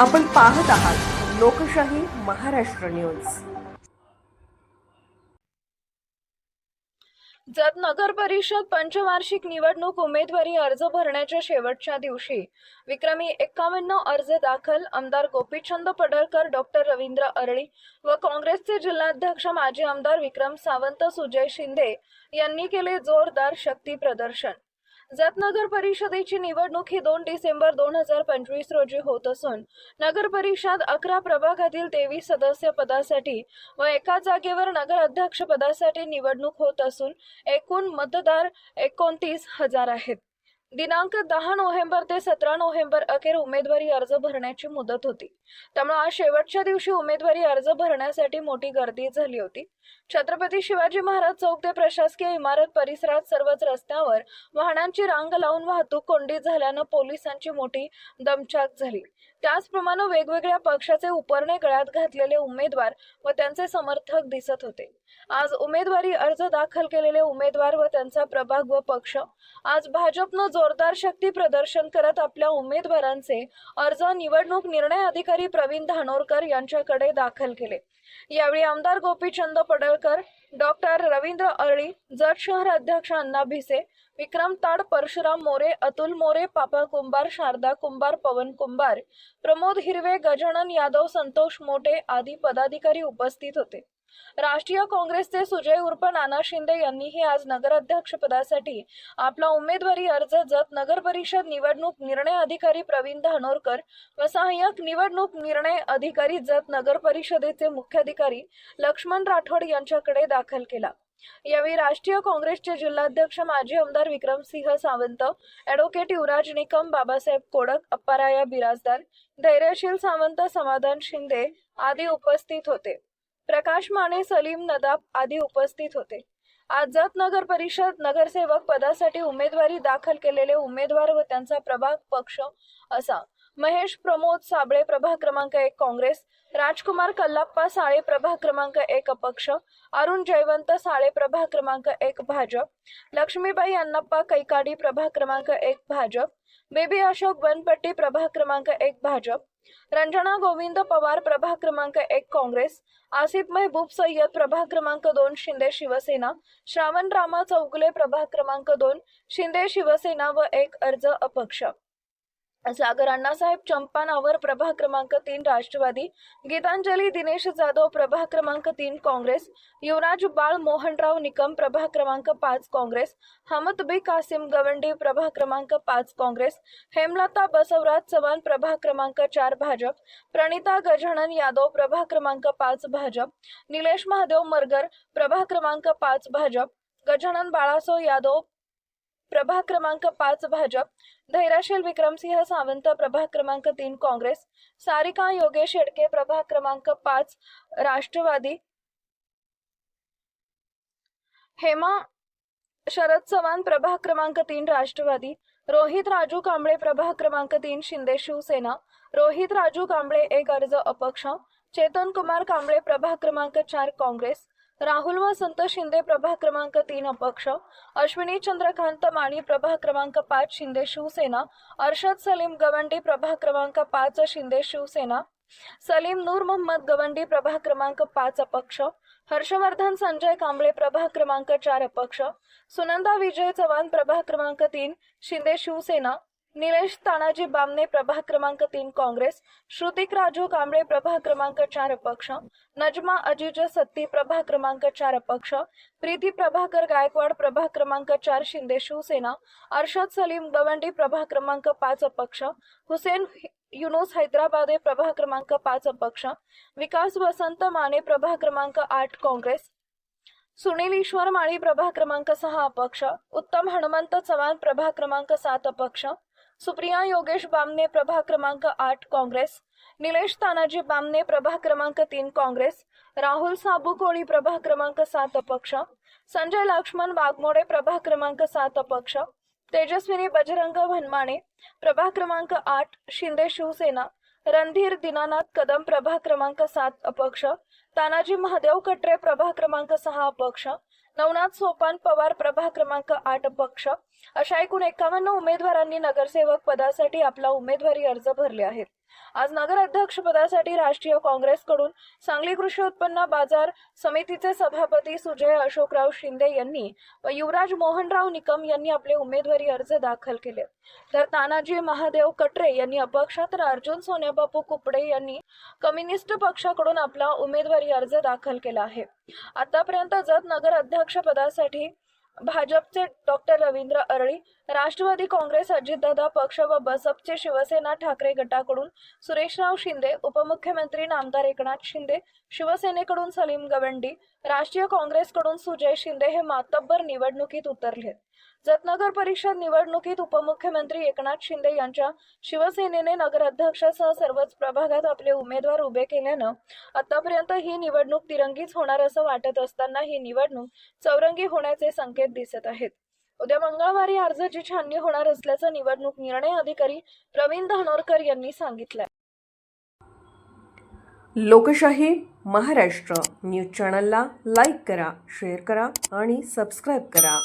आपण पाहत आहात लोकशाही महाराष्ट्र न्यूज. जत नगर परिषद पंचवार्षिक निवडणूक उमेदवारी अर्ज भरण्याच्या शेवटच्या दिवशी विक्रमी एक्कावन्न अर्ज दाखल आमदार गोपीचंद पडळकर डॉक्टर रवींद्र अरळी व काँग्रेसचे जिल्हाध्यक्ष माजी आमदार विक्रम सावंत सुजय शिंदे यांनी केले जोरदार शक्ती प्रदर्शन. जत नगर परिषदेची निवडणूक ही दोन डिसेंबर दोन हजार पंचवीस रोजी होत असून नगर परिषद अकरा प्रभागातील तेवीस सदस्य पदासाठी व एका जागेवर नगर अध्यक्ष पदासाठी निवडणूक होत असून एकूण मतदार एकोणतीस हजार आहेत. दिनांक दहा नोव्हेंबर ते सतरा नोव्हेंबर अखेर उमेदवारी अर्ज भरण्याची मुदत होती. त्यामुळे आज शेवटच्या दिवशी उमेदवारी अर्ज भरण्यासाठी मोठी गर्दी झाली होती. छत्रपती शिवाजी महाराज चौक ते प्रशासकीय इमारत परिसरात सर्वच रस्त्यावर वाहनांची रांग लावून वाहतूक कोंडी झाल्यानं पोलिसांची मोठी दमछाक झाली. त्याचप्रमाणे वेगवेगळ्या पक्षाचे उपरणे गळ्यात घातलेले उमेदवार व त्यांचे समर्थक दिसत होते. आज उमेदवारी अर्ज दाखल केलेले उमेदवार व त्यांचा प्रभाग व पक्ष आज भाजपनं जोरदार शक्ती प्रदर्शन करत आपल्या उमेदवारांचे अर्ज निवडणूक निर्णय अधिकारी प्रवीण धानोरकर यांच्याकडे दाखल केले. यावेळी आमदार गोपीचंद पडळकर डॉक्टर रवींद्र अळी जत शहर अध्यक्ष अण्णा भिसे विक्रम ताड परशुराम मोरे अतुल मोरे पापा कुंभार शारदा कुंभार पवन कुंभार प्रमोद हिरवे गजानन यादव संतोष मोटे आदी पदाधिकारी उपस्थित होते. राष्ट्रीय काँग्रेसचे सुजय उर्फ नाना शिंदे यांनीही आज नगराध्यक्षपदासाठी आपला उमेदवारी अर्ज जत नगर परिषद निवडणूक निर्णय अधिकारी प्रवीण धानोरकर व सहाय्यक निवडणूक निर्णय अधिकारी जत नगर परिषदेचे मुख्याधिकारी लक्ष्मण राठोड यांच्याकडे दाखल केला. यावेळी राष्ट्रीय काँग्रेसचे जिल्हाध्यक्ष माजी आमदार विक्रमसिंह सावंत ॲडव्होकेट युवराज निकम बाबासाहेब कोडक अप्पाराया बिराजदार धैर्यशील सावंत समाधान शिंदे आदी उपस्थित होते. प्रकाश माने सलीम नदाब आदी उपस्थित होते. आझाद नगर परिषद नगरसेवक पदासाठी उमेदवारी दाखल केलेले उमेदवार व त्यांचा प्रभाग पक्ष असा. महेश प्रमोद साबळे प्रभाग क्रमांक एक काँग्रेस. राजकुमार कल्लाप्पा साळे प्रभाग क्रमांक एक अपक्ष. अरुण जयवंत साळे प्रभाग क्रमांक एक भाजप. लक्ष्मीबाई अण्णप्पा कैकाडी प्रभाग क्रमांक एक भाजप. बेबी अशोक बनपट्टी प्रभाग क्रमांक एक भाजप. रंजना गोविंद पवार प्रभाग क्रमांक एक काँग्रेस. आसिफ मेहबूब सय्यद प्रभाग क्रमांक दोन शिंदे शिवसेना. श्रावण रामा चौगुले प्रभाग क्रमांक दोन शिंदे शिवसेना व एक अर्ज अपक्ष. सागर अण्णासाहेब चंपानावर प्रभाग क्रमांक तीन राष्ट्रवादी गीतांजली दिनेश जाधव प्रभाग क्रमांक तीन काँग्रेस युवराज बाळ मोहनराव निकम प्रभाग क्रमांक पाच काँग्रेस हमद बी कासिम गवंडी प्रभाग क्रमांक पाच काँग्रेस हेमलता बसवराज चव्हाण प्रभाग क्रमांक चार भाजप प्रणिता गजानन यादव प्रभाग क्रमांक पाच भाजप निलेश महादेव मरगर प्रभाग क्रमांक पाच भाजप गजानन बाळासो यादव प्रभाग क्रमांक पाच भाजप धैर्यशील विक्रमसिंह सावंत प्रभाग क्रमांक तीन काँग्रेस. सारिका योगेश शेडके प्रभाग क्रमांक पाच राष्ट्रवादी. हेमा शरद चव्हाण प्रभाग क्रमांक तीन राष्ट्रवादी. रोहित राजू कांबळे प्रभाग क्रमांक तीन शिंदे शिवसेना. रोहित राजू कांबळे एक अर्ज अपक्ष. चेतन कुमार कांबळे प्रभाग क्रमांक चार काँग्रेस. राहुल व संतोष शिंदे प्रभाग क्रमांक तीन अपक्ष. अश्विनी चंद्रकांत माणी प्रभाग क्रमांक पाच शिंदे शिवसेना. अर्षद सलीम गवंडी प्रभाग क्रमांक पाच शिंदे शिवसेना. सलीम नूर मोहम्मद गवंडी प्रभाग क्रमांक पाच अपक्ष. हर्षवर्धन संजय कांबळे प्रभाग क्रमांक चार अपक्ष. सुनंदा विजय चव्हाण प्रभाग क्रमांक तीन शिंदे शिवसेना. निलेश तानाजी बामणे प्रभाग क्रमांक तीन काँग्रेस श्रुतिक राजू कांबळे प्रभाग क्रमांक चार अपक्ष नजमा अजिज सत्ती प्रभाग क्रमांक चार अपक्ष प्रीती प्रभाकर गायकवाड प्रभाग क्रमांक चार शिंदे शिवसेना अर्षद सलीम गवंडी प्रभाग क्रमांक पाच अपक्ष हुसेन युनुस हैदराबादे प्रभाग क्रमांक पाच अपक्ष विकास वसंत माने प्रभाग क्रमांक आठ काँग्रेस सुनील ईश्वर माळी प्रभाग क्रमांक सहा अपक्ष उत्तम हनुमंत चव्हाण प्रभाग क्रमांक सात अपक्ष सुप्रिया योगेश बामने प्रभाग क्रमांक आठ काँग्रेस निलेश तानाजी बामने प्रभाग क्रमांक तीन काँग्रेस राहुल साबू कोळी प्रभाग क्रमांक सात अपक्ष संजय लक्ष्मण वाघमोडे प्रभाग क्रमांक सात अपक्ष तेजस्विनी बजरंग भनमाणे प्रभाग क्रमांक आठ शिंदे शिवसेना रणधीर दिनानाथ कदम प्रभाग क्रमांक सात अपक्ष तानाजी महादेव कटरे प्रभाग क्रमांक सहा अपक्ष नवनाथ सोपान पवार प्रभा क्रमांक आठ पक्ष. अशा एकूण एकावन्न उमेदवारांनी नगरसेवक पदासाठी आपला उमेदवारी अर्ज भरले आहेत. आज नगर अध्यक्षपदासाठी राष्ट्रीय काँग्रेसकडून सांगली कृषी उत्पन्न बाजार समितीचे सभापती सुजय अशोकराव शिंदे यांनी व युवराज मोहनराव निकम यांनी आपले उमेदवारी अर्ज दाखल केले. तर तानाजी महादेव कटरे यांनी अपक्ष तर अर्जुन सोन्याबापू कुपडे यांनी कम्युनिस्ट पक्षाकडून आपला उमेदवारी अर्ज दाखल केला आहे. आतापर्यंत जत नगर अध्यक्षपदासाठी भाजपचे डॉक्टर रवींद्र अरळी राष्ट्रवादी काँग्रेस अजितदादा पक्ष व बसपचे शिवसेना ठाकरे गटाकडून सुरेशराव शिंदे उपमुख्यमंत्री नामदार एकनाथ शिंदे शिवसेनेकडून सलीम गवंडी राष्ट्रीय काँग्रेसकडून सुजय शिंदे हे मातब्बर निवडणुकीत उतरले जतनगर परिषद निवडणुकीत उपमुख्यमंत्री एकनाथ शिंदे यांच्या शिवसेनेने नगराध्यक्षासह सर्वच प्रभागात आपले उमेदवार उभे केल्यानं आतापर्यंत ही निवडणूक तिरंगीच होणार असं वाटत असताना ही निवडणूक चौरंगी होण्याचे संकेत दिसत आहेत. उद्या मंगळवारी अर्जाची छाननी होणार असल्याचं निवडणूक निर्णय अधिकारी प्रवीण धानोरकर यांनी सांगितलं लोकशाही महाराष्ट्र न्यूज चॅनलला लाईक करा शेअर करा आणि सबस्क्राईब करा.